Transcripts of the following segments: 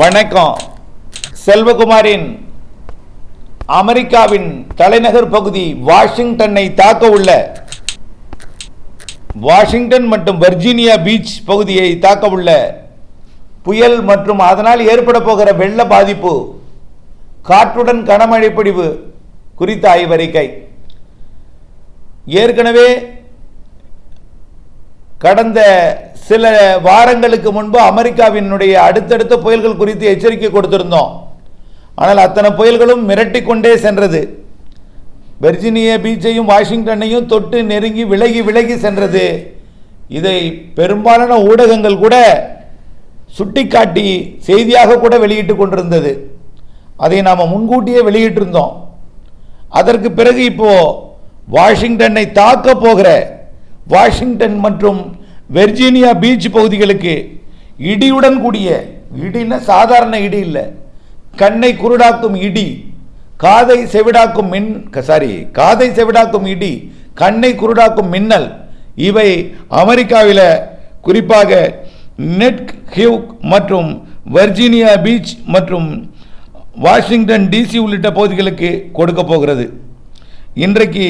வணக்கம். செல்வகுமாரின் அமெரிக்காவின் தலைநகர் பகுதி வாஷிங்டனை தாக்க உள்ள வாஷிங்டன் மற்றும் வர்ஜீனியா பீச் பகுதியை தாக்க உள்ள புயல் மற்றும் அதனால் ஏற்பட போகிற வெள்ள பாதிப்பு காற்றுடன் கனமழை பொழிவு குறித்த ஆய்வறிக்கை. ஏற்கனவே கடந்த சில வாரங்களுக்கு முன்பு அமெரிக்காவினுடைய அடுத்தடுத்த புயல்கள் குறித்து எச்சரிக்கை கொடுத்திருந்தோம். ஆனால் அத்தனை புயல்களும் மிரட்டி கொண்டே சென்றது. வெர்ஜினிய பீச்சையும் வாஷிங்டனையும் தொட்டு நெருங்கி விலகி விலகி சென்றது. இதை பெரும்பாலான ஊடகங்கள் கூட சுட்டிக்காட்டி செய்தியாக கூட வெளியிட்டு கொண்டிருந்தது. அதை நாம் முன்கூட்டியே வெளியிட்டிருந்தோம். அதற்கு பிறகு இப்போ வாஷிங்டனை தாக்க போகிற வாஷிங்டன் மற்றும் வெர்ஜீனியா பீச் பகுதிகளுக்கு இடியுடன் கூடிய இடின்னா சாதாரண இடி இல்லை. கண்ணை குருடாக்கும் இடி காதை செவிடாக்கும் மின் சாரி காதை செவிடாக்கும் இடி கண்ணை குருடாக்கும் மின்னல் இவை அமெரிக்காவில் குறிப்பாக நெட் ஹியூக் மற்றும் வர்ஜீனியா பீச் மற்றும் வாஷிங்டன் டிசி உள்ளிட்ட பகுதிகளுக்கு கொடுக்க போகிறது. இன்றைக்கு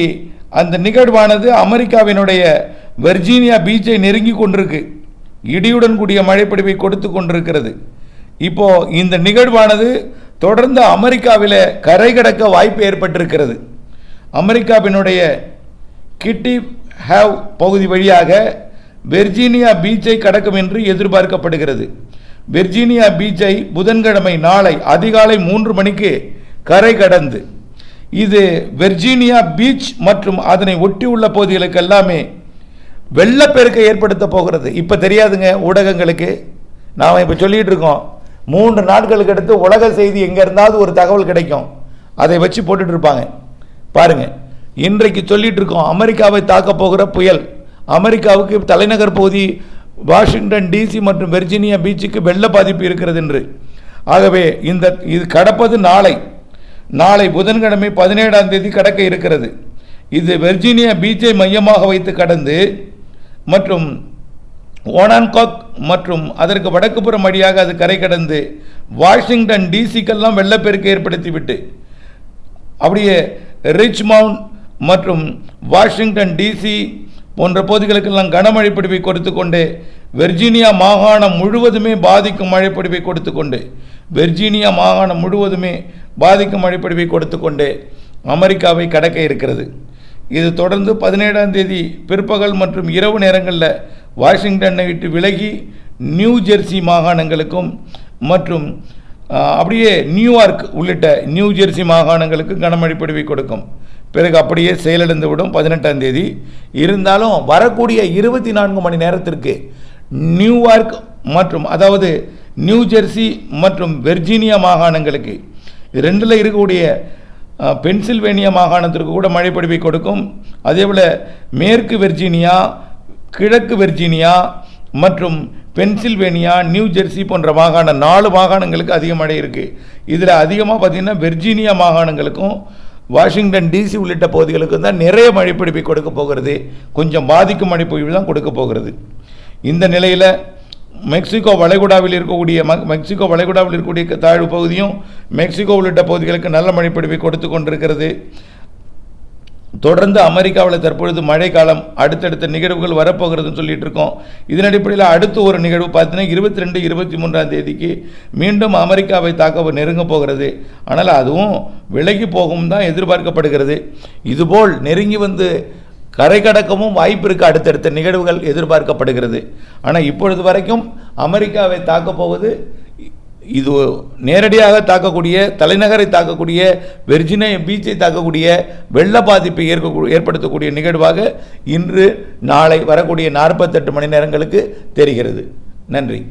அந்த நிகழ்வானது அமெரிக்காவினுடைய வெர்ஜீனியா பீச்சை நெருங்கி கொண்டிருக்கு. இடியுடன் கூடிய மழைப்பொழிவை கொடுத்து கொண்டிருக்கிறது. இப்போ இந்த நிகழ்வானது தொடர்ந்து அமெரிக்காவில் கரை கடக்க வாய்ப்பு ஏற்பட்டிருக்கிறது. அமெரிக்காவினுடைய கிட்டி ஹேவ் பகுதி வழியாக வெர்ஜீனியா பீச்சை கடக்கும் என்று எதிர்பார்க்கப்படுகிறது. வெர்ஜீனியா பீச்சை புதன்கிழமை நாளை அதிகாலை மூன்று மணிக்கு கரை கடந்து இது வெர்ஜீனியா பீச் மற்றும் அதனை ஒட்டியுள்ள பகுதிகளுக்கு எல்லாமே வெள்ளப்பெருக்கை ஏற்படுத்த போகிறது. இப்போ தெரியாதுங்க ஊடகங்களுக்கு. நாம் இப்போ சொல்லிகிட்டு இருக்கோம். மூன்று நாட்களுக்கு அடுத்து உலக செய்தி எங்கே இருந்தாவது ஒரு தகவல் கிடைக்கும். அதை வச்சு போட்டுட்டு இருப்பாங்க. பாருங்கள் இன்றைக்கு சொல்லிகிட்டு இருக்கோம். அமெரிக்காவை தாக்க போகிற புயல். அமெரிக்காவுக்கு தலைநகர் பகுதி வாஷிங்டன் டிசி மற்றும் வெர்ஜீனியா பீச்சுக்கு வெள்ள பாதிப்பு இருக்கிறது என்று. ஆகவே இந்த இது கடப்பது நாளை. நாளை புதன்கிழமை பதினேழாம் தேதி கடக்க இருக்கிறது. இது வெர்ஜீனியா பீச்சை மையமாக வைத்து கடந்து மற்றும் ஓனான்காக் மற்றும் அதற்கு வடக்குப்புறம் வழியாக அது கரை கடந்து வாஷிங்டன் டிசிக்கெல்லாம் வெள்ளப்பெருக்கு ஏற்படுத்திவிட்டு அப்படியே ரிச் மவுண்ட் மற்றும் வாஷிங்டன் டிசி போன்ற பகுதிகளுக்கெல்லாம் கனமழை பிடிப்பை கொடுத்து கொண்டு வெர்ஜீனியா மாகாணம் முழுவதுமே பாதிக்கும் மழைப்பொழிவை கொடுத்து கொண்டு வெர்ஜீனியா மாகாணம் முழுவதுமே பாதிக்கும் மழைப்பொழிவை கொடுத்து கொண்டு அமெரிக்காவை கடக்க இருக்கிறது. இது தொடர்ந்து பதினேழாம் தேதி பிற்பகல் மற்றும் இரவு நேரங்களில் வாஷிங்டனை விட்டு விலகி நியூ ஜெர்சி மாகாணங்களுக்கும் மற்றும் அப்படியே நியூயார்க் உள்ளிட்ட நியூ ஜெர்சி மாகாணங்களுக்கு கனமழை பொழிவை கொடுக்கும். பிறகு அப்படியே செயலிழந்துவிடும் பதினெட்டாம் தேதி. இருந்தாலும் வரக்கூடிய இருபத்தி நான்கு மணி நேரத்திற்கு நியூயார்க் மற்றும் அதாவது நியூ ஜெர்சி மற்றும் வெர்ஜீனியா மாகாணங்களுக்கு ரெண்டில் இருக்கக்கூடிய பென்சில்வேனியா மாகாணத்திற்கு கூட மழைப்பொழிவை கொடுக்கும். அதேபோல் மேற்கு வெர்ஜீனியா கிழக்கு வெர்ஜீனியா மற்றும் பென்சில்வேனியா நியூ ஜெர்சி போன்ற மாகாணம் நாலு மாகாணங்களுக்கு அதிக மழை இருக்குது இதில் அதிகமாக பார்த்திங்கன்னா வெர்ஜீனியா மாகாணங்களுக்கும் வாஷிங்டன் டிசி உள்ளிட்ட பகுதிகளுக்கும் தான் நிறைய மழைப்பிடிப்பை கொடுக்க போகிறது. கொஞ்சம் பாதிக்கும் மழைப்பொழிவு தான் கொடுக்க போகிறது. இந்த நிலையில் மெக்சிகோ வளைகுடாவில் இருக்கக்கூடிய ம- மெக்சிகோ வளைகுடாவில் இருக்கக்கூடிய தாழ்வு பகுதியும் மெக்சிகோ உள்ளிட்ட பகுதிகளுக்கு நல்ல மழைப்பிடிப்பை கொடுத்து கொண்டிருக்கிறது. தொடர்ந்து அமெரிக்காவில் தற்பொழுது மழைக்காலம் அடுத்தடுத்த நிகழ்வுகள் வரப்போகிறதுன்னு சொல்லிட்டு இருக்கோம். இதன் அடிப்படையில் அடுத்து ஒரு நிகழ்வு பார்த்தீங்கன்னா இருபத்தி ரெண்டு இருபத்தி மூன்றாம் தேதிக்கு மீண்டும் அமெரிக்காவை தாக்க நெருங்க போகிறது. ஆனால் அதுவும் விலகி போகும் தான் எதிர்பார்க்கப்படுகிறது. இதுபோல் நெருங்கி வந்து கரை கடக்கவும் வாய்ப்பு இருக்கு அடுத்தடுத்த நிகழ்வுகள் எதிர்பார்க்கப்படுகிறது. ஆனால் இப்பொழுது வரைக்கும் அமெரிக்காவை தாக்கப்போவது இது நேரடியாக தாக்கக்கூடிய தலைநகரை தாக்கக்கூடிய வெர்ஜினிய பீச்சை தாக்கக்கூடிய வெள்ள பாதிப்பை ஏற்க ஏற்படுத்தக்கூடிய நிகழ்வாக இன்று நாளை வரக்கூடிய நாற்பத்தெட்டு மணி நேரங்களுக்கு தெரிகிறது. நன்றி.